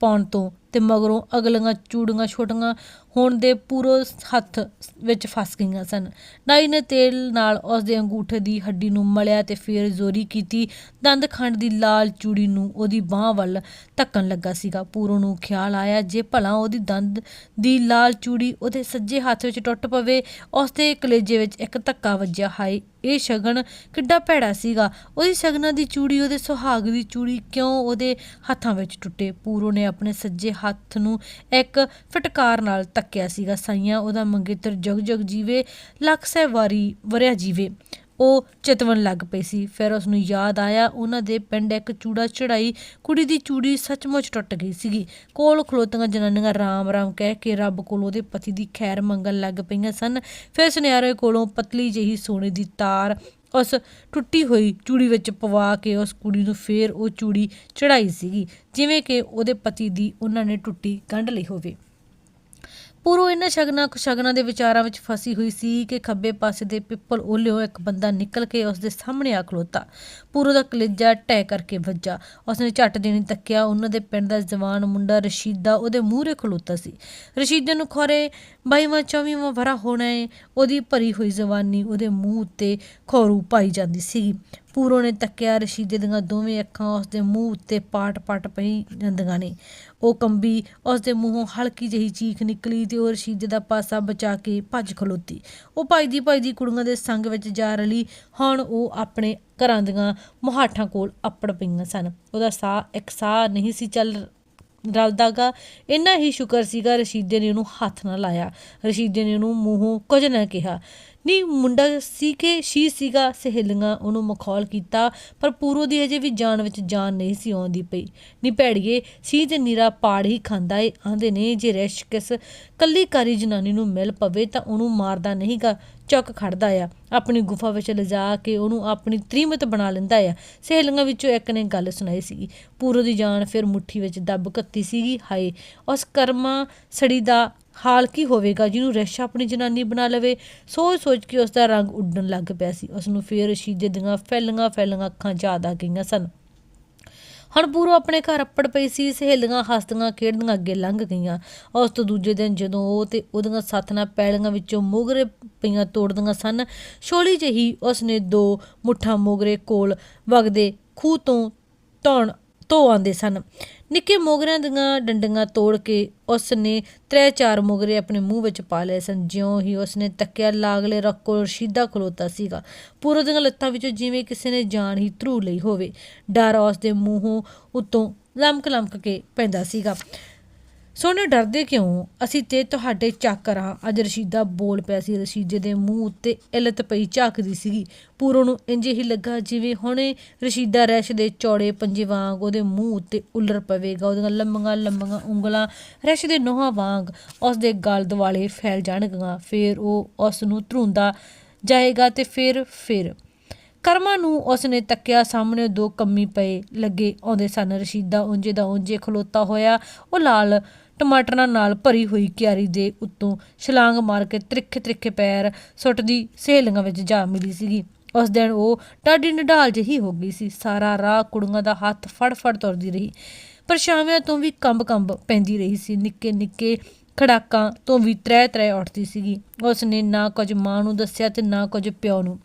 ਪਾਉਣ ਤੋਂ ਤੇ ਮਗਰੋਂ ਅਗਲੀਆਂ ਚੂੜੀਆਂ ਛੋਟੀਆਂ ਹੋਣ ਦੇ ਪੂਰੋ ਹੱਥ ਵਿੱਚ ਫਸ ਗਈਆਂ ਸਨ। ਨਾਈ ਨੇ ਤੇਲ ਨਾਲ ਉਸ ਦੇ ਅੰਗੂਠੇ ਦੀ ਹੱਡੀ ਨੂੰ ਮਲਿਆ ਤੇ ਫਿਰ ਜ਼ੋਰੀ ਕੀਤੀ। ਦੰਦ ਖੰਡ ਦੀ ਲਾਲ ਚੂੜੀ ਨੂੰ ਉਹਦੀ ਬਾਹ ਵੱਲ ਧੱਕਣ ਲੱਗਾ ਸੀਗਾ। ਪੂਰੋ ਨੂੰ ਖਿਆਲ ਆਇਆ ਜੇ ਭਲਾ ਉਹਦੀ ਦੰਦ ਦੀ ਲਾਲ ਚੂੜੀ ਉਹਦੇ ਸੱਜੇ ਹੱਥ ਵਿੱਚ ਟੁੱਟ ਪਵੇ, ਉਸ ਦੇ ਕਲੇਜੇ ਵਿੱਚ ਇੱਕ ਧੱਕਾ ਵੱਜਿਆ। ਹਾਏ, ਇਹ ਸ਼ਗਨ ਕਿੱਡਾ ਭੈੜਾ ਸੀਗਾ। ਉਹਦੀ ਸ਼ਗਨਾਂ ਦੀ ਚੂੜੀ ਉਹਦੇ ਸੁਹਾਗ ਦੀ ਚੂੜੀ ਕਿਉਂ ਉਹਦੇ ਹੱਥਾਂ ਵਿੱਚ ਟੁੱਟੇ? ਪੂਰੋ ਨੇ ਆਪਣੇ ਸੱਜੇ ਹੱਥ ਨੂੰ ਇੱਕ ਫਟਕਾਰ ਨਾਲ ਧੱਕ ਤੱਕਿਆ ਸੀਗਾ। ਸਾਈਆਂ ਉਹਦਾ ਮੰਗੇਤਰ ਜਗ ਜਗ ਜੀਵੇ, ਲੱਖ ਸੈ ਵਾਰੀ ਵਰਿਆ ਜੀਵੇ। ਉਹ ਚਿਤਵਨ ਲੱਗ ਪਈ ਸੀ। ਫਿਰ ਉਸ ਨੂੰ ਯਾਦ ਆਇਆ, ਉਹਨਾਂ ਦੇ ਪਿੰਡ ਇੱਕ ਚੂੜਾ ਚੜਾਈ ਕੁੜੀ ਦੀ ਚੂੜੀ ਸੱਚਮੁੱਚ ਟੁੱਟ ਗਈ ਸੀਗੀ। ਕੋਲ ਖਲੋਤੀਆਂ ਜਨਾਨੀਆਂ ਰਾਮ ਰਾਮ ਕਹਿ ਕੇ ਰੱਬ ਕੋਲ ਉਹਦੇ ਪਤੀ ਦੀ ਖੈਰ ਮੰਗਣ ਲੱਗ ਪਈਆਂ ਸਨ। ਫਿਰ ਸੁਨਿਆਰੇ ਕੋਲੋਂ ਪਤਲੀ ਜਿਹੀ ਸੋਨੇ ਦੀ ਤਾਰ ਉਸ ਟੁੱਟੀ ਹੋਈ ਚੂੜੀ ਵਿੱਚ ਪਵਾ ਕੇ ਉਸ ਕੁੜੀ ਨੂੰ ਫੇਰ ਉਹ ਚੂੜੀ ਚੜਾਈ ਸੀਗੀ, ਜਿਵੇਂ ਕਿ ਉਹਦੇ ਪਤੀ ਦੀ ਉਹਨਾਂ ਨੇ ਟੁੱਟੀ ਗੰਢ ਲਈ ਹੋਵੇ। ਪੂਰੋ ਇਹਨਾਂ ਸ਼ਗਨਾਂ ਕੁਸ਼ਗਨਾਂ ਦੇ ਵਿਚਾਰਾਂ ਵਿੱਚ ਫਸੀ ਹੋਈ ਸੀ ਕਿ ਖੱਬੇ ਪਾਸੇ ਦੇ ਪਿੱਪਲ ਓਲਿਓ ਇੱਕ ਬੰਦਾ ਨਿਕਲ ਕੇ ਉਸ ਦੇ ਸਾਹਮਣੇ ਆ ਖਲੋਤਾ। ਪੂਰੋ ਦਾ ਕਲੇਜਾ ਟੈ ਕਰਕੇ ਵੱਜਾ। ਉਸਨੇ ਝੱਟ ਦੇਣੀ ਤੱਕਿਆ। ਉਹਨਾਂ ਦੇ ਪਿੰਡ ਦਾ ਜਵਾਨ ਮੁੰਡਾ ਰਸ਼ੀਦਾ, ਉਹਦੇ ਮੂਹਰੇ ਖਲੋਤਾ ਸੀ। ਰਸ਼ੀਦੇ ਨੂੰ ਖੋਰੇ ਬਾਈਵਾਂ, ਚੌਵੀਵਾਂ ਵਰਾ ਹੋਣਾ ਏ। ਉਹਦੀ ਭਰੀ ਹੋਈ ਜਵਾਨੀ ਉਹਦੇ ਮੂੰਹ ਉੱਤੇ ਖੋਰੂ ਪਾਈ ਜਾਂਦੀ ਸੀ ਪੂਰੋ ਨੇ ਤੱਕਿਆ, ਰਸ਼ੀਦੇ ਦੀਆਂ ਦੋਵੇਂ ਅੱਖਾਂ ਉਸ ਦੇ ਮੂੰਹ ਉੱਤੇ ਪਾਟ-ਪਾਟ ਪਈ ਜਾਂਦੀਆਂ ਨੇ। ਉਹ ਕੰਬੀ ਉਸ ਦੇ ਮੂੰਹੋਂ ਹਲਕੀ ਜਿਹੀ ਚੀਖ ਨਿਕਲੀ ਤੇ ਉਹ ਰਸ਼ੀਦੇ ਦਾ ਪਾਸਾ ਬਚਾ ਕੇ ਭੱਜ ਖਲੋਤੀ। ਉਹ ਭੱਜਦੀ ਭੱਜਦੀ ਕੁੜੀਆਂ ਦੇ ਸੰਗ ਵਿੱਚ ਜਾ ਰਲੀ। ਹੁਣ ਉਹ ਆਪਣੇ ਘਰਾਂ ਦੀਆਂ ਮੁਹਾਠਾਂ ਕੋਲ ਅੱਪੜ ਪਈਆਂ ਸਨ। ਉਹਦਾ ਸਾਹ ਇੱਕ ਸਾਹ ਨਹੀਂ ਸੀ ਚੱਲ ਰਲਦਾਗਾ। ਇੰਨਾ ਹੀ ਸ਼ੁਕਰ ਸੀਗਾ ਰਸ਼ੀਦੇ ਨੇ ਉਹਨੂੰ ਹੱਥ ਨਾ ਲਾਇਆ। ਰਸ਼ੀਦੇ ਨੇ ਉਹਨੂੰ ਮੂੰਹੋਂ ਕੁਝ ਨਾ ਕਿਹਾ। ਨਹੀਂ ਮੁੰਡਾ ਸੀ ਕਿ ਸ਼ੀ ਸੀਗਾ, ਸਹੇਲੀਆਂ ਉਹਨੂੰ ਮਖੌਲ ਕੀਤਾ, ਪਰ ਪੂਰੋ ਦੀ ਅਜੇ ਵੀ ਜਾਨ ਵਿੱਚ ਜਾਨ ਨਹੀਂ ਸੀ ਆਉਂਦੀ ਪਈ। ਨੀ ਭੈੜੀਏ, ਸੀ ਤੇ ਨੀਰਾ ਪਾੜ ਹੀ ਖਾਂਦਾ ਏ ਆਂਦੇ ਨੇ, ਜੇ ਰੈਸ਼ ਕਿਸ ਕੱਲੀ ਕਾਰੀ ਜਨਾਨੀ ਨੂੰ ਮਿਲ ਪਵੇ ਤਾਂ ਉਹਨੂੰ ਮਾਰਦਾ ਨਹੀਂਗਾ ਚੱਕ ਖੜਦਾ ਆ। ਆਪਣੀ ਗੁਫਾ ਵਿੱਚ ਲਿਜਾ ਕੇ ਉਹਨੂੰ ਆਪਣੀ ਤ੍ਰੀਮਤ ਬਣਾ ਲੈਂਦਾ ਆ। ਸਹੇਲੀਆਂ ਵਿੱਚੋਂ ਇੱਕ ਨੇ ਗੱਲ ਸੁਣਾਈ ਸੀਗੀ। ਪੂਰੋ ਦੀ ਜਾਨ ਫਿਰ ਮੁੱਠੀ ਵਿੱਚ ਦੱਬ ਕੱਤੀ ਸੀਗੀ। ਹਾਏ, ਉਸ ਕਰਮਾ ਸੜੀ ਦਾ ਹਾਲ ਕੀ ਹੋਵੇਗਾ? ਜਿਹਨੂੰ ਰੈਸ਼ਾ ਆਪਣੀ ਜਨਾਨੀ ਬਣਾ ਲਵੇ। ਸੋਚ ਸੋਚ ਕੇ ਉਸ ਦਾ ਰੰਗ ਉੱਡਣ ਲੱਗ ਪਿਆ ਸੀ। ਉਸ ਨੂੰ ਫੇਰ ਰਸ਼ੀਦੇ ਦੀਆਂ ਫੈਲੀਆਂ ਫੈਲੀਆਂ ਅੱਖਾਂ ਯਾਦ ਆ ਗਈਆਂ ਸਨ। ਹੁਣ ਪੂਰੋ ਆਪਣੇ ਘਰ ਅੱਪੜ ਪਈ ਸੀ। ਸਹੇਲੀਆਂ ਹੱਸਦੀਆਂ ਖੇਡਦੀਆਂ ਅੱਗੇ ਲੰਘ ਗਈਆਂ। ਉਸ ਤੋਂ ਦੂਜੇ ਦਿਨ ਜਦੋਂ ਉਹ ਤੇ ਉਹਦੀਆਂ ਸੱਤ ਨਾਲ ਪੈਲੀਆਂ ਵਿੱਚੋਂ ਮੁਗਰੇ ਪਈਆਂ ਤੋੜਦੀਆਂ ਸਨ। ਛੋਲੀ ਜਿਹੀ ਉਸਨੇ ਦੋ ਮੁੱਠਾਂ ਮੋਗਰੇ ਕੋਲ ਵਗਦੇ ਖੂਹ ਤੋਂ ਧੌਣ ਧੋ ਆਉਂਦੇ ਸਨ। ਨਿੱਕੇ ਮੋਗਰਿਆਂ ਦੀਆਂ ਡੰਡੀਆਂ ਤੋੜ ਕੇ ਉਸ ਨੇ ਤਰੇ ਚਾਰ ਮੋਗਰੇ ਆਪਣੇ ਮੂੰਹ ਵਿੱਚ ਪਾ ਲਏ ਸਨ। ਜਿਉਂ ਹੀ ਉਸ ਨੇ ਤੱਕਿਆ, ਲਾਗਲੇ ਰੱਖ ਕੋਲ ਰਸ਼ੀਦਾ ਖਲੋਤਾ ਸੀਗਾ। ਪੂਰੋ ਦੀਆਂ ਲੱਤਾਂ ਵਿੱਚੋਂ ਜਿਵੇਂ ਕਿਸੇ ਨੇ ਜਾਨ ਹੀ ਧਰੂ ਲਈ ਹੋਵੇ, ਡਰ ਉਸ ਦੇ ਮੂੰਹੋਂ ਉਤੋਂ ਲਮਕ ਲਮਕ ਕੇ ਪੈਂਦਾ ਸੀਗਾ। ਸੋਨੇ ਡਰਦੇ ਕਿਉਂ? ਅਸੀਂ ਤੇ ਤੁਹਾਡੇ ਚਾਕਰ ਹਾਂ। ਅੱਜ ਰਸ਼ੀਦਾ ਬੋਲ ਪਿਆ ਸੀ ਰਸ਼ੀਦੇ ਦੇ ਮੂੰਹ ਉੱਤੇ ਇਲਤ ਪਈ ਝਾਕਦੀ ਸੀਗੀ। ਪੂਰੋ ਨੂੰ ਇੰਜ ਹੀ ਲੱਗਾ ਜਿਵੇਂ ਹੁਣੇ ਰਸ਼ੀਦਾ ਰੈਸ਼ ਦੇ ਚੌੜੇ ਪੰਜੇ ਵਾਂਗ ਉਹਦੇ ਮੂੰਹ ਉੱਤੇ ਉੱਲਰ ਪਵੇਗਾ। ਉਹਦੀਆਂ ਲੰਮੀਆਂ ਲੰਮੀਆਂ ਉਂਗਲਾਂ ਰੈਸ਼ ਦੇ ਨੋਹਾਂ ਵਾਂਗ ਉਸ ਦੇ ਗਲ ਦੁਆਲੇ ਫੈਲ ਜਾਣਗੀਆਂ। ਫਿਰ ਉਹ ਉਸ ਨੂੰ ਧਰੁੰਦਾ ਜਾਏਗਾ ਤੇ ਫਿਰ ਫਿਰ। ਕਰਮਾਂ ਨੂੰ ਉਸਨੇ ਤੱਕਿਆ, ਸਾਹਮਣੇ ਦੋ ਕੰਮੀ ਪਏ ਲੱਗੇ ਆਉਂਦੇ ਸਨ। ਰਸ਼ੀਦਾ ਉਂਝੇ ਦਾ ਉਂਝੇ ਖਲੋਤਾ ਹੋਇਆ। ਉਹ ਲਾਲ ਟਮਾਟਰਾਂ ਨਾਲ ਭਰੀ ਹੋਈ ਕਿਆਰੀ ਦੇ ਉੱਤੋਂ ਛਲਾਂਗ ਮਾਰ ਕੇ ਤ੍ਰਿਖੇ ਤ੍ਰਿਖੇ ਪੈਰ ਸੁੱਟਦੀ ਸਹੇਲੀਆਂ ਵਿੱਚ ਜਾ ਮਿਲੀ ਸੀਗੀ। ਉਸ ਦਿਨ ਉਹ ਟਾਡੀ ਨਿਢਾਲ ਜਿਹੀ ਹੋ ਗਈ ਸੀ। ਸਾਰਾ ਰਾਹ ਕੁੜੀਆਂ ਦਾ ਹੱਥ ਫੜ ਫੜ ਤੁਰਦੀ ਰਹੀ। ਪਰਛਾਵਿਆਂ ਤੋਂ ਵੀ ਕੰਬ ਕੰਬ ਪੈਂਦੀ ਰਹੀ ਸੀ। ਨਿੱਕੇ ਨਿੱਕੇ ਖੜਾਕਾਂ ਤੋਂ ਵੀ ਤਰੇ ਤਰੇ ਉੱਠਦੀ ਸੀਗੀ। ਉਸ ਨੇ ਨਾ ਕੁਝ ਮਾਂ ਨੂੰ ਦੱਸਿਆ ਤੇ ਨਾ ਕੁਝ ਪਿਓ ਨੂੰ।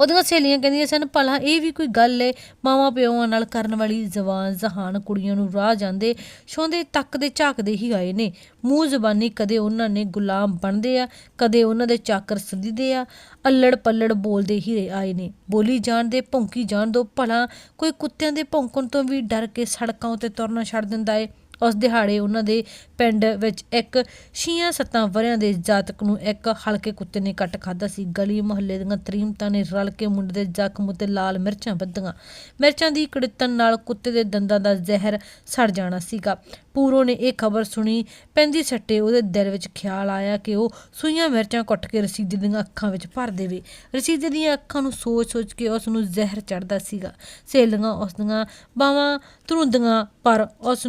ਉਹਦੀਆਂ ਸਹੇਲੀਆਂ ਕਹਿੰਦੀਆਂ ਸਨ, ਭਲਾ ਇਹ ਵੀ ਕੋਈ ਗੱਲ ਏ। ਮਾਵਾਂ ਪਿਓਾਂ ਨਾਲ ਕਰਨ ਵਾਲੀ ਜ਼ਬਾਨ ਜ਼ਹਾਨ ਕੁੜੀਆਂ ਨੂੰ ਰਾਹ ਜਾਂਦੇ ਛੋਂਦੇ ਤੱਕਦੇ ਝਾਕਦੇ ਹੀ ਆਏ ਨੇ। ਮੂੰਹ ਜ਼ਬਾਨੀ ਕਦੇ ਉਹਨਾਂ ਨੇ ਗੁਲਾਮ ਬਣਦੇ ਆ, ਕਦੇ ਉਹਨਾਂ ਦੇ ਚਾਕਰ ਸਦੀਦੇ ਆ। ਅੱਲੜ ਪੱਲੜ ਬੋਲਦੇ ਹੀ ਰਹੇ ਆਏ ਨੇ। ਬੋਲੀ ਜਾਣ ਦੇ, ਭੌਂਕੀ ਜਾਣ ਦੋ, ਭਲਾ ਕੋਈ ਕੁੱਤਿਆਂ ਦੇ ਭੌਂਕਣ ਤੋਂ ਵੀ ਡਰ ਕੇ ਸੜਕਾਂ ਉੱਤੇ ਤੁਰਨਾ ਛੱਡ ਦਿੰਦਾ ਏ। ਉਸ ਦਿਹਾੜੇ ਉਹਨਾਂ ਦੇ ਪਿੰਡ ਵਿੱਚ ਇੱਕ ਛੀਆਂ ਸੱਤਾਂ ਵਰਿਆਂ ਦੇ ਜਾਤਕ ਨੂੰ ਇੱਕ ਹਲਕੇ ਕੁੱਤੇ ਨੇ ਕੱਟ ਖਾਦਾ ਸੀ। ਗਲੀ ਮੁਹੱਲੇ ਦੀਆਂ ਤਰੀਮਤਾਂ ਨੇ ਰਲ ਕੇ ਮੁੰਡੇ ਦੇ ਜ਼ਖਮ ਉੱਤੇ ਲਾਲ ਮਿਰਚਾਂ ਵੱਧੀਆਂ। ਮਿਰਚਾਂ ਦੀ ਕੜਿੱਤਨ ਨਾਲ ਕੁੱਤੇ ਦੇ ਦੰਦਾਂ ਦਾ ਜ਼ਹਿਰ ਸੜ ਜਾਣਾ ਸੀਗਾ। ਪੂਰੋ ਨੇ ਇਹ ਖਬਰ ਸੁਣੀ। ਪੈਂਦੀ ਸੱਟੇ ਉਹਦੇ ਦਿਲ ਵਿੱਚ ਖਿਆਲ ਆਇਆ ਕਿ ਉਹ ਸੂਈਆਂ ਮਿਰਚਾਂ ਕੁੱਟ ਕੇ ਰਸੀਦੇ ਦੀਆਂ ਅੱਖਾਂ ਵਿੱਚ ਭਰ ਦੇਵੇ। ਰਸੀਦੇ ਦੀਆਂ ਅੱਖਾਂ ਨੂੰ ਸੋਚ-ਸੋਚ ਕੇ ਉਸ ਨੂੰ ਜ਼ਹਿਰ ਚੜਦਾ ਸੀਗਾ। ਸਹੇਲੀਆਂ ਉਸ ਦੀਆਂ ਬਾਹਾਂ ਧਰੁੰਦੀਆਂ ਪਰ ਉਸ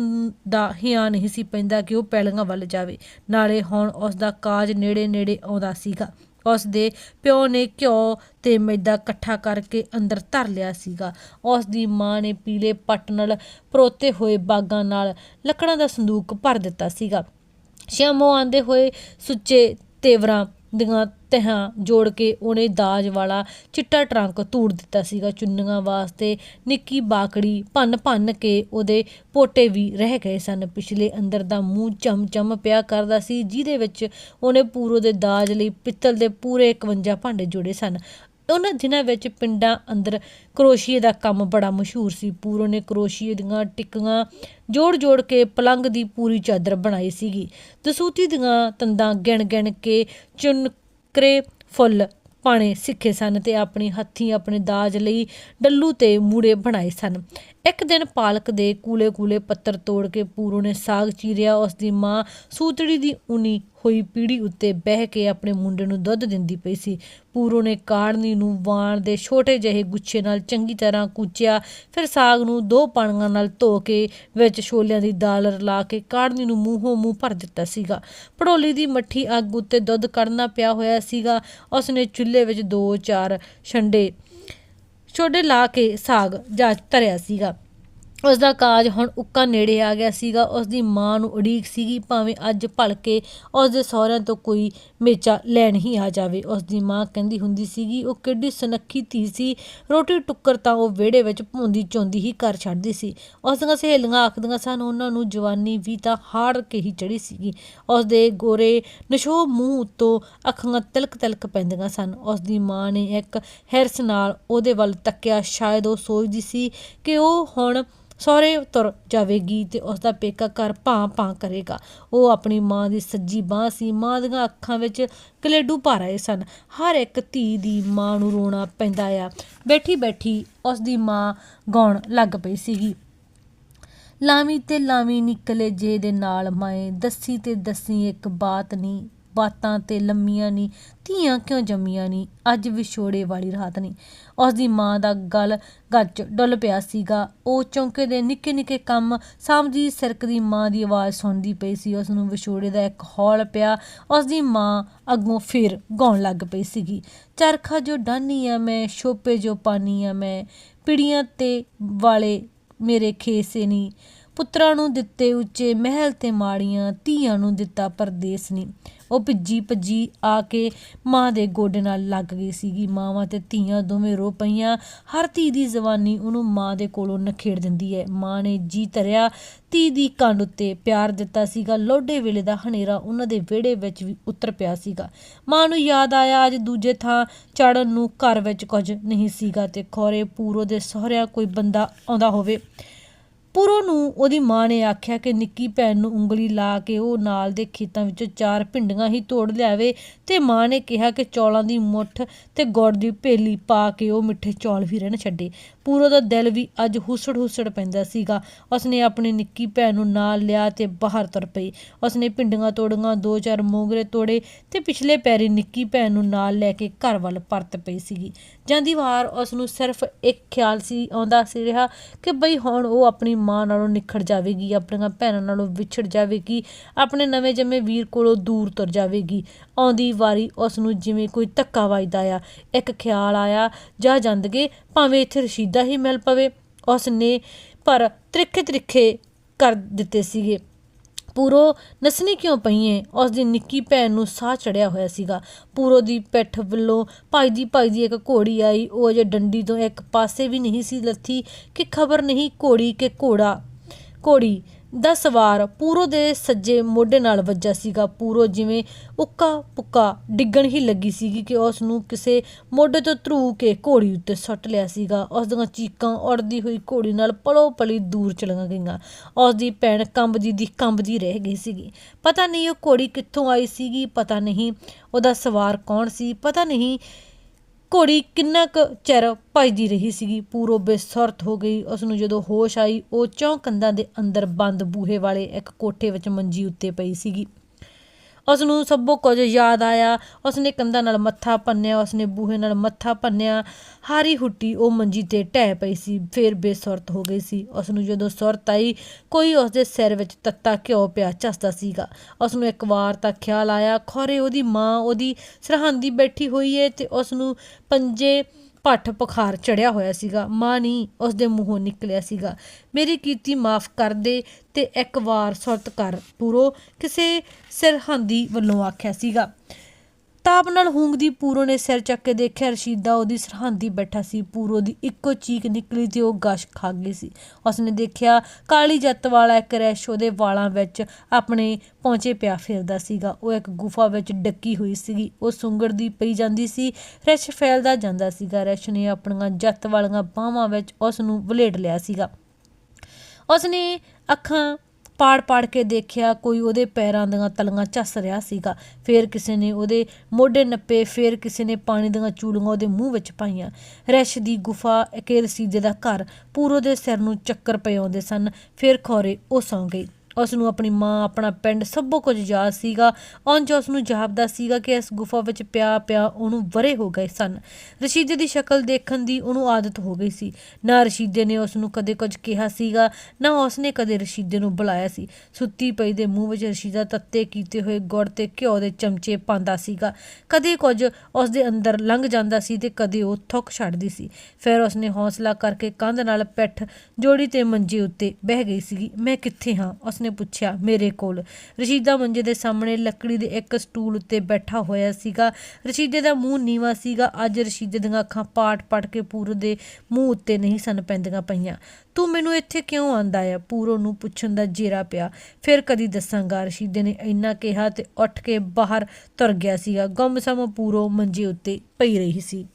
ਦਾ ਹਿਆ ਨਹੀਂ ਸੀ ਪੈਂਦਾ ਕਿ ਉਹ ਪੈਲੀਆਂ ਵੱਲ ਜਾਵੇ। ਨਾਲੇ ਹੁਣ ਉਸ ਦਾ ਕਾਜ ਨੇੜੇ-ਨੇੜੇ ਆਉਂਦਾ ਸੀਗਾ। ਉਸ ਦੇ ਪਿਓ ਨੇ ਘਿਓ ਤੇ ਮੈਦਾ ਇਕੱਠਾ ਕਰਕੇ ਅੰਦਰ ਧਰ ਲਿਆ ਸੀਗਾ। ਉਸ ਦੀ ਮਾਂ ਨੇ ਪੀਲੇ ਪੱਟ ਨਾਲ ਪਰੋਤੇ ਹੋਏ ਬਾਗਾਂ ਨਾਲ ਲੱਕੜਾਂ ਦਾ ਸੰਦੂਕ ਭਰ ਦਿੱਤਾ ਸੀਗਾ। ਸ਼ਾਮੋਂ ਆਂਦੇ ਹੋਏ ਸੁੱਚੇ ਤੇਵਰਾਂ ਦੀਆਂ ਤਹਾਂ ਜੋੜ ਕੇ ਉਹਨੇ ਦਾਜ ਵਾਲਾ ਚਿੱਟਾ ਟਰੰਕ ਧੂੜ ਦਿੱਤਾ ਸੀਗਾ ਚੁੰਨੀਆਂ ਵਾਸਤੇ। ਨਿੱਕੀ ਬਾਕੜੀ ਭੰਨ ਭੰਨ ਕੇ ਉਹਦੇ ਪੋਟੇ ਵੀ ਰਹਿ ਗਏ ਸਨ। ਪਿਛਲੇ ਅੰਦਰ ਦਾ ਮੂੰਹ ਚਮ ਚਮ ਪਿਆ ਕਰਦਾ ਸੀ, ਜਿਹਦੇ ਵਿੱਚ ਉਹਨੇ ਪੂਰੋ ਦੇ ਦਾਜ ਲਈ ਪਿੱਤਲ ਦੇ ਪੂਰੇ 51 ਭਾਂਡੇ ਜੋੜੇ ਸਨ। ਉਹਨਾਂ ਦਿਨਾਂ ਵਿੱਚ ਪਿੰਡਾਂ ਅੰਦਰ ਕਰੋਸ਼ੀਏ ਦਾ ਕੰਮ ਬੜਾ ਮਸ਼ਹੂਰ ਸੀ। ਪੂਰੋ ਨੇ ਕਰੋਸ਼ੀਏ ਦੀਆਂ ਟਿੱਕੀਆਂ ਜੋੜ-ਜੋੜ ਕੇ ਪਲੰਗ ਦੀ ਪੂਰੀ ਚਾਦਰ ਬਣਾਈ ਸੀਗੀ। ਦਸੂਤੀ ਦੀਆਂ ਤੰਦਾਂ ਗਿਣ-ਗਿਣ ਕੇ ਚੁਨਕਰੇ ਫੁੱਲ ਪਾਣੇ ਸਿੱਖੇ ਸਨ ਤੇ ਆਪਣੀ ਹੱਥੀਂ ਆਪਣੇ ਦਾਜ ਲਈ ਡੱਲੂ ਤੇ ਮੂੜੇ ਬਣਾਏ ਸਨ। ਇੱਕ ਦਿਨ ਪਾਲਕ ਦੇ ਕੂਲੇ ਕੂਲੇ ਪੱਤਰ ਤੋੜ ਕੇ ਪੂਰੋ ਨੇ ਸਾਗ ਚੀਰਿਆ, ਉਸ ਦੀ ਮਾਂ ਸੂਤੜੀ ਦੀ ਉਨੀ ਹੋਈ ਪੀੜੀ ਉੱਤੇ ਬਹਿ ਕੇ ਆਪਣੇ ਮੁੰਡੇ ਨੂੰ ਦੁੱਧ ਦਿੰਦੀ ਪਈ ਸੀ। ਪੂਰੋ ਨੇ ਕਾੜਨੀ ਨੂੰ ਵਾਣ ਦੇ ਛੋਟੇ ਜਿਹੇ ਗੁੱਛੇ ਨਾਲ ਚੰਗੀ ਤਰ੍ਹਾਂ ਕੁਚਿਆ, ਫਿਰ ਸਾਗ ਨੂੰ ਦੋ ਪਾਣੀਆਂ ਨਾਲ ਧੋ ਕੇ ਵਿੱਚ ਛੋਲਿਆਂ ਦੀ ਦਾਲ ਰਲਾ ਕੇ ਕਾੜਨੀ ਨੂੰ ਮੂੰਹੋਂ ਮੂੰਹ ਭਰ ਦਿੱਤਾ ਸੀਗਾ। ਪੜੋਲੀ ਦੀ ਮੱਠੀ ਅੱਗ ਉੱਤੇ ਦੁੱਧ ਕੱਢਣਾ ਪਿਆ ਹੋਇਆ ਸੀਗਾ। ਉਸਨੇ ਚੁੱਲ੍ਹੇ ਵਿੱਚ ਦੋ ਚਾਰ ਛੰਡੇ, ਛੋਡੇ ਲਾ ਕੇ ਸਾਗ ਜਾ ਧਰਿਆ ਸੀਗਾ। ਉਸ ਦਾ ਕਾਜ ਹੁਣ ਉੱਕਾ ਨੇੜੇ ਆ ਗਿਆ ਸੀਗਾ। ਉਸ ਦੀ ਮਾਂ ਨੂੰ ਉਡੀਕ ਸੀਗੀ, ਭਾਵੇਂ ਅੱਜ ਭਲਕੇ ਉਸ ਦੇ ਸਹੁਰਿਆਂ ਤੋਂ ਕੋਈ ਮੇਚਾ ਲੈਣ ਹੀ ਆ ਜਾਵੇ। ਉਸ ਦੀ ਮਾਂ ਕਹਿੰਦੀ ਹੁੰਦੀ ਸੀਗੀ, ਉਹ ਕਿੱਡੀ ਸੁਨੱਖੀ ਧੀ ਸੀ। ਰੋਟੀ ਟੁੱਕਰ ਤਾਂ ਉਹ ਵਿਹੜੇ ਵਿੱਚ ਭੁੰਦੀ ਚੋਂਦੀ ਹੀ ਘਰ ਛੱਡਦੀ ਸੀ। ਉਸ ਦੀਆਂ ਸਹੇਲੀਆਂ ਆਖਦੀਆਂ ਸਨ, ਉਹਨਾਂ ਨੂੰ ਜਵਾਨੀ ਵੀ ਤਾਂ ਹਾੜ ਕੇ ਹੀ ਚੜੀ ਸੀਗੀ। ਉਸ ਦੇ ਗੋਰੇ ਨਸ਼ੋ ਮੂੰਹ ਉੱਤੋਂ ਅੱਖਾਂ ਤਿਲਕ ਤਿਲਕ ਪੈਂਦੀਆਂ ਸਨ। ਉਸ ਦੀ ਮਾਂ ਨੇ ਇੱਕ ਹਿਰਸ ਨਾਲ ਉਹਦੇ ਵੱਲ ਤੱਕਿਆ। ਸ਼ਾਇਦ ਉਹ ਸੋਚਦੀ ਸੀ ਕਿ ਉਹ ਹੁਣ ਸਹੁਰੇ ਤੁਰ ਜਾਵੇਗੀ ਤੇ ਉਸ ਦਾ ਪੇਕਾ ਘਰ ਭਾਂ ਭਾਂ ਕਰੇਗਾ। ਉਹ ਆਪਣੀ ਮਾਂ ਦੀ ਸੱਜੀ ਬਾਂਹ ਸੀ। ਮਾਂ ਦੀਆਂ ਅੱਖਾਂ ਵਿੱਚ ਕਲੇਡੂ ਭਰ ਆਏ ਸਨ। ਹਰ ਇੱਕ ਧੀ ਦੀ ਮਾਂ ਨੂੰ ਰੋਣਾ ਪੈਂਦਾ ਆ। ਬੈਠੀ ਬੈਠੀ ਉਸ ਦੀ ਮਾਂ ਗਾਉਣ ਲੱਗ ਪਈ ਸੀਗੀ। ਲਾਵੀਂ ਤੇ ਲਾਵੀਂ ਨਿਕਲੇ ਜੇ ਦੇ ਨਾਲ ਮਾਏ। ਦੱਸੀ ਤੇ ਦੱਸੀ ਇੱਕ ਬਾਤ ਨਹੀਂ ਬਾਤਾਂ ਤੇ ਲੰਮੀਆਂ ਨਹੀਂ ਧੀਆਂ ਕਿਉਂ ਜੰਮੀਆਂ ਨਹੀਂ ਅੱਜ ਵਿਛੋੜੇ ਵਾਲੀ ਰਾਤ ਨਹੀਂ ਉਸ ਦੀ ਮਾਂ ਦਾ ਗਲ ਗੱਜ ਡੁੱਲ ਪਿਆ ਸੀਗਾ। ਉਹ ਚੌਂਕੇ ਦੇ ਨਿੱਕੇ ਨਿੱਕੇ ਕੰਮ ਸਾਂਭਦੀ ਸਿਰਕ ਦੀ ਮਾਂ ਦੀ ਆਵਾਜ਼ ਸੁਣਦੀ ਪਈ ਸੀ। ਉਸ ਨੂੰ ਵਿਛੋੜੇ ਦਾ ਇੱਕ ਹੌਲ ਪਿਆ। ਉਸ ਦੀ ਮਾਂ ਅੱਗੋਂ ਫਿਰ ਗਾਉਣ ਲੱਗ ਪਈ ਸੀਗੀ। ਚਰਖਾ ਜੋ ਡਾਨੀ ਆ ਮੈਂ, ਛੋਪੇ ਜੋ ਪਾਨੀ ਆ ਮੈਂ, ਪਿੜੀਆਂ ਤੇ ਵਾਲੇ ਮੇਰੇ ਖੇਸੇ ਨਹੀਂ ਪੁੱਤਰਾਂ ਨੂੰ ਦਿੱਤੇ ਉੱਚੇ ਮਹਿਲ ਤੇ ਮਾੜੀਆਂ ਧੀਆਂ ਨੂੰ ਦਿੱਤਾ ਪਰਦੇਸ ਨਹੀਂ ਉਹ ਭਿੱਜੀ ਭੱਜੀ ਆ ਕੇ ਮਾਂ ਦੇ ਗੋਡੇ ਨਾਲ ਲੱਗ ਗਈ ਸੀਗੀ। ਮਾਵਾਂ ਤੇ ਧੀਆਂ ਦੋਵੇਂ ਰੋ ਪਈਆਂ। ਹਰ ਧੀ ਦੀ ਜ਼ਵਾਨੀ ਉਹਨੂੰ ਮਾਂ ਦੇ ਕੋਲੋਂ ਨਖੇੜ ਦਿੰਦੀ ਹੈ। ਮਾਂ ਨੇ ਜੀ ਧਰਿਆ, ਧੀ ਦੀ ਕੰਡ ਉੱਤੇ ਪਿਆਰ ਦਿੱਤਾ ਸੀਗਾ। ਲੋਡੇ ਵੇਲੇ ਦਾ ਹਨੇਰਾ ਉਹਨਾਂ ਦੇ ਵਿਹੜੇ ਵਿੱਚ ਵੀ ਉਤਰ ਪਿਆ ਸੀਗਾ। ਮਾਂ ਨੂੰ ਯਾਦ ਆਇਆ, ਅੱਜ ਦੂਜੇ ਥਾਂ ਚੜਨ ਨੂੰ ਘਰ ਵਿੱਚ ਕੁਝ ਨਹੀਂ ਸੀਗਾ ਤੇ ਖੋਰੇ ਪੂਰੋ ਦੇ ਸਹੁਰਿਆਂ ਕੋਈ ਬੰਦਾ ਆਉਂਦਾ ਹੋਵੇ। ਪੂਰੋ ਨੂੰ ਉਹਦੀ ਮਾਂ ਨੇ ਆਖਿਆ ਕਿ ਨਿੱਕੀ ਭੈਣ ਨੂੰ ਉਂਗਲੀ ਲਾ ਕੇ ਉਹ ਨਾਲ ਦੇ ਖੇਤਾਂ ਵਿੱਚੋਂ ਚਾਰ ਭਿੰਡੀਆਂ ਹੀ ਤੋੜ ਲਿਆਵੇ ਤੇ ਮਾਂ ਨੇ ਕਿਹਾ ਕਿ ਚੌਲਾਂ ਦੀ ਮੁੱਠ ਤੇ ਗੁੜ ਦੀ ਭੇਲੀ ਪਾ ਕੇ ਉਹ ਮਿੱਠੇ ਚੌਲ ਵੀ ਰਹਿਣ ਛੱਡੇ। ਪੂਰੋ ਦਾ ਦਿਲ ਵੀ ਅੱਜ ਹੁਸੜ ਹੁਸੜ ਪੈਂਦਾ ਸੀਗਾ। ਉਸਨੇ ਆਪਣੀ ਨਿੱਕੀ ਭੈਣ ਨੂੰ ਨਾਲ ਲਿਆ ਤੇ ਬਾਹਰ ਤੁਰ ਪਈ। ਉਸਨੇ ਭਿੰਡੀਆਂ ਤੋੜੀਆਂ, ਦੋ ਚਾਰ ਮੋਗਰੇ ਤੋੜੇ ਤੇ ਪਿਛਲੇ ਪੈਰੀ ਨਿੱਕੀ ਭੈਣ ਨੂੰ ਨਾਲ ਲੈ ਕੇ ਘਰ ਵੱਲ ਪਰਤ ਪਈ ਸੀਗੀ। ਜਾਂਦੀ ਵਾਰ ਉਸ ਨੂੰ ਸਿਰਫ ਇੱਕ ਖਿਆਲ ਸੀ, ਆਉਂਦਾ ਸੀ ਰਿਹਾ ਕਿ ਬਈ ਹੁਣ ਉਹ ਆਪਣੀ ਮਾਂ ਨਾਲੋਂ ਨਿਖੜ ਜਾਵੇਗੀ, ਆਪਣੀਆਂ ਭੈਣਾਂ ਨਾਲੋਂ ਵਿਛੜ ਜਾਵੇਗੀ, ਆਪਣੇ ਨਵੇਂ ਜੰਮੇ ਵੀਰ ਕੋਲੋਂ ਦੂਰ ਤੁਰ ਜਾਵੇਗੀ। ਆਉਂਦੀ ਵਾਰੀ ਉਸ ਨੂੰ ਜਿਵੇਂ ਕੋਈ ਧੱਕਾ ਵੱਜਦਾ ਆ, ਇੱਕ ਖਿਆਲ ਆਇਆ, ਜਾ ਜਾਂਦਗੇ, ਭਾਵੇਂ ਇੱਥੇ ਰਸ਼ੀਦਾ ਹੀ ਮਿਲ ਪਵੇ ਉਸ ਨੇ ਪਰ ਤ੍ਰਿਖੇ ਤ੍ਰਿਖੇ ਕਰ ਦਿੱਤੇ ਸੀਗੇ। ਪੂਰੋ ਨਸਨੀ ਕਿਉਂ ਪਈਏ ਉਸ ਦੀ ਨਿੱਕੀ ਭੈਣ ਨੂੰ ਸਾਹ ਚੜਿਆ ਹੋਇਆ ਸੀਗਾ। ਪੂਰੋ ਦੀ ਪਿੱਠ ਵੱਲੋਂ ਭੱਜਦੀ ਭੱਜਦੀ ਇੱਕ ਘੋੜੀ ਆਈ। ਉਹ ਅਜੇ ਡੰਡੀ ਤੋਂ ਇੱਕ ਪਾਸੇ ਵੀ ਨਹੀਂ ਸੀ ਲੱਥੀ, ਕਿ ਖਬਰ ਨਹੀਂ ਘੋੜੀ ਕਿ ਘੋੜਾ, ਘੋੜੀ। ਦਾ ਸਵਾਰ ਪੂਰੋ ਦੇ ਸੱਜੇ ਮੋਢੇ ਨਾਲ ਵੱਜਾ ਸੀਗਾ। ਪੂਰੋ ਜਿਵੇਂ ਉੱਕਾ ਪੁੱਕਾ ਡਿੱਗਣ ਹੀ ਲੱਗੀ ਸੀਗੀ ਕਿ ਉਸ ਨੂੰ ਕਿਸੇ ਮੋਢੇ ਤੋਂ ਧਰੂ ਕੇ ਘੋੜੀ ਉੱਤੇ ਸੁੱਟ ਲਿਆ ਸੀਗਾ। ਉਸ ਦੀਆਂ ਚੀਕਾਂ ਉੜਦੀ ਹੋਈ ਘੋੜੀ ਨਾਲ ਪਲੋ ਪਲੀ ਦੂਰ ਚਲੀਆਂ ਗਈਆਂ। ਉਸ ਦੀ ਭੈਣ ਕੰਬਦੀ ਦੀ ਕੰਬਦੀ ਰਹਿ ਗਈ ਸੀਗੀ। ਪਤਾ ਨਹੀਂ ਉਹ ਘੋੜੀ ਕਿੱਥੋਂ ਆਈ ਸੀਗੀ, ਪਤਾ ਨਹੀਂ ਉਹਦਾ ਸਵਾਰ ਕੌਣ ਸੀ, ਪਤਾ ਨਹੀਂ ਘੋੜੀ ਕਿੰਨਾ ਕੁ ਚਿਰ ਭੱਜਦੀ ਰਹੀ ਸੀਗੀ? ਪੂਰੋ ਬੇਸੁਰਤ ਹੋ ਗਈ। ਉਸ ਨੂੰ ਜਦੋਂ ਹੋਸ਼ ਆਈ, ਉਹ ਚੌਂ ਕੰਧਾਂ ਦੇ ਅੰਦਰ ਬੰਦ ਬੂਹੇ ਵਾਲੇ ਇੱਕ ਕੋਠੇ ਵਿੱਚ ਮੰਜੀ ਉੱਤੇ ਪਈ ਸੀਗੀ। ਉਸ ਨੂੰ ਸਭੋ ਕੁਝ ਯਾਦ ਆਇਆ। ਉਸਨੇ ਕੰਧਾਂ ਨਾਲ ਮੱਥਾ ਭੰਨਿਆ ਉਸਨੇ ਬੂਹੇ ਨਾਲ ਮੱਥਾ ਭੰਨਿਆ ਹਾਰੀ ਹੁੱਟੀ ਉਹ ਮੰਜੀ ਤੇ ਢਹਿ ਪਈ ਸੀ, ਫਿਰ ਬੇਸੁਰਤ ਹੋ ਗਈ ਸੀ। ਉਸ ਨੂੰ ਜਦੋਂ ਸੁਰਤ ਆਈ, ਕੋਈ ਉਸਦੇ ਸਿਰ ਵਿੱਚ ਤੱਤਾ ਘਿਓ ਪਿਆ ਚਸਦਾ ਸੀਗਾ। ਉਸ ਨੂੰ ਇੱਕ ਵਾਰ ਤਾਂ ਖਿਆਲ ਆਇਆ, ਖੋਰੇ ਉਹਦੀ ਮਾਂ ਉਹਦੀ ਸਰਹੰਦੀ ਬੈਠੀ ਹੋਈ ਏ ਤੇ ਉਸ ਨੂੰ ਪੰਜੇ ਭੱਠ ਪਖਾਰ ਚੜਿਆ ਹੋਇਆ ਸੀਗਾ। ਮਾਂ ਨਹੀਂ ਉਸ ਦੇ ਮੂੰਹੋਂ ਨਿਕਲਿਆ ਸੀਗਾ। ਮੇਰੀ ਕੀਤੀ ਮਾਫ ਕਰ ਦੇ ਤੇ ਇੱਕ ਵਾਰ ਸੁਰਤ ਕਰ ਪੂਰੋ, ਕਿਸੇ ਸਰਹੰਦੀ ਵੱਲੋਂ ਆਖਿਆ ਸੀਗਾ। ਤਾਪ ਨਾਲ ਹੂੰਗਦੀ ਪੂਰੋ ਨੇ ਸਿਰ ਚੱਕ ਕੇ ਦੇਖਿਆ, ਰਸ਼ੀਦਾ ਉਹਦੀ ਸਰਹੰਦੀ ਬੈਠਾ ਸੀ, ਪੂਰੋ ਦੀ ਇੱਕੋ ਚੀਕ ਨਿਕਲੀ ਤੇ ਉਹ ਗਸ਼ ਖਾ ਗਈ ਸੀ। ਉਸਨੇ ਦੇਖਿਆ, ਕਾਲੀ ਜੱਤ ਵਾਲਾ ਇੱਕ ਰੈਸ਼ ਉਹਦੇ ਵਾਲਾਂ ਵਿੱਚ ਆਪਣੇ ਪਹੁੰਚੇ ਪਿਆ ਫਿਰਦਾ ਸੀਗਾ। ਉਹ ਇੱਕ ਗੁਫਾ ਵਿੱਚ ਡੱਕੀ ਹੋਈ ਸੀਗੀ। ਉਹ ਸੁੰਗੜਦੀ ਪਈ ਜਾਂਦੀ ਸੀ, ਰੈਸ਼ ਫੈਲਦਾ ਜਾਂਦਾ ਸੀਗਾ। ਰੈਸ਼ ਨੇ ਆਪਣੀਆਂ ਜੱਤ ਵਾਲੀਆਂ ਬਾਹਾਂ ਵਿੱਚ ਉਸ ਨੂੰ ਵਲੇਟ ਲਿਆ ਸੀਗਾ। ਉਸਨੇ ਅੱਖਾਂ ਪਾੜ-ਪਾੜ ਕੇ ਦੇਖਿਆ ਕੋਈ ਉਹਦੇ ਪੈਰਾਂ ਦੀਆਂ ਤਲੀਆਂ ਝੱਸ ਰਿਹਾ ਸੀਗਾ। ਫਿਰ ਕਿਸੇ ਨੇ ਉਹਦੇ ਮੋਢੇ ਨੱਪੇ, ਫਿਰ ਕਿਸੇ ਨੇ ਪਾਣੀ ਦੀਆਂ ਚੂੜੀਆਂ ਉਹਦੇ ਮੂੰਹ ਵਿੱਚ ਪਾਈਆਂ। ਰੈਸ਼ ਦੀ ਗੁਫਾ ਕੇ ਰਸੀਦੇ ਦਾ ਘਰ, ਪੂਰੋ ਦੇ ਸਿਰ ਨੂੰ ਚੱਕਰ ਪਏ ਆਉਂਦੇ ਸਨ। ਫਿਰ ਖੋਰੇ ਉਹ ਸੌਂ ਗਈ ਉਸ ਨੂੰ ਆਪਣੀ ਮਾਂ, ਆਪਣਾ ਪਿੰਡ ਸਭੋ ਕੁਝ ਯਾਦ ਸੀਗਾ। ਉਂਝ ਉਸ ਨੂੰ ਜਾਪਦਾ ਸੀਗਾ ਕਿ ਇਸ ਗੁਫਾ ਵਿੱਚ ਪਿਆ ਪਿਆ ਉਹਨੂੰ ਵਰੇ ਹੋ ਗਏ ਸਨ। ਰਸ਼ੀਦੇ ਦੀ ਸ਼ਕਲ ਦੇਖਣ ਦੀ ਉਹਨੂੰ ਆਦਤ ਹੋ ਗਈ ਸੀ। ਨਾ ਰਸ਼ੀਦੇ ਨੇ ਉਸ ਨੂੰ ਕਦੇ ਕੁਝ ਕਿਹਾ ਸੀਗਾ, ਨਾ ਉਸ ਨੇ ਕਦੇ ਰਸ਼ੀਦੇ ਨੂੰ ਬੁਲਾਇਆ ਸੀ। ਸੁੱਤੀ ਪਈ ਦੇ ਮੂੰਹ ਵਿੱਚ ਰਸ਼ੀਦਾ ਤੱਤੇ ਕੀਤੇ ਹੋਏ ਗੁੜ ਤੇ ਘਿਓ ਦੇ ਚਮਚੇ ਪਾਉਂਦਾ ਸੀਗਾ। ਕਦੇ ਕੁਝ ਉਸ ਦੇ ਅੰਦਰ ਲੰਘ ਜਾਂਦਾ ਸੀ ਤੇ ਕਦੇ ਉਹ ਥੁੱਕ ਛੱਡਦੀ ਸੀ। ਫਿਰ ਉਸ ਨੇ ਹੌਸਲਾ ਕਰਕੇ ਕੰਧ ਨਾਲ ਪਿੱਠ ਜੋੜੀ ਤੇ ਮੰਜੇ ਉੱਤੇ ਬਹਿ ਗਈ ਸੀਗੀ। ਮੈਂ ਕਿੱਥੇ ਹਾਂ? ਉਸਨੇ ਪੁੱਛਿਆ ਮੇਰੇ ਕੋਲ। ਰਸ਼ੀਦਾ ਮੰਜੇ ਦੇ ਸਾਹਮਣੇ ਲੱਕੜੀ ਦੇ ਇੱਕ ਸਟੂਲ ਉੱਤੇ ਬੈਠਾ ਹੋਇਆ ਸੀਗਾ। ਰਸ਼ੀਦੇ ਦਾ ਮੂੰਹ ਨੀਵਾ ਸੀਗਾ। ਅੱਜ ਰਸ਼ੀਦੇ ਦੀਆਂ ਅੱਖਾਂ ਪਾਟ-ਪਾਟ ਕੇ ਪੂਰ ਦੇ ਮੂੰਹ ਉੱਤੇ ਨਹੀਂ ਸਨ ਪੈਂਦੀਆਂ ਪਈਆਂ। ਤੂੰ ਮੈਨੂੰ ਇੱਥੇ ਕਿਉਂ ਆਂਦਾ ਆ? ਪੂਰੋ ਨੂੰ ਪੁੱਛਣ ਦਾ ਜੇਰਾ ਪਿਆ। ਫਿਰ ਕਦੀ ਦੱਸਾਂਗਾ, ਰਸ਼ੀਦੇ ਨੇ ਇੰਨਾ ਕਿਹਾ ਤੇ ਉੱਠ ਕੇ ਬਾਹਰ ਤੁਰ ਗਿਆ ਸੀਗਾ। ਗੁੰਮਸਮ ਪੂਰੋ ਮੰਜੇ ਉੱਤੇ ਪਈ ਰਹੀ ਸੀ।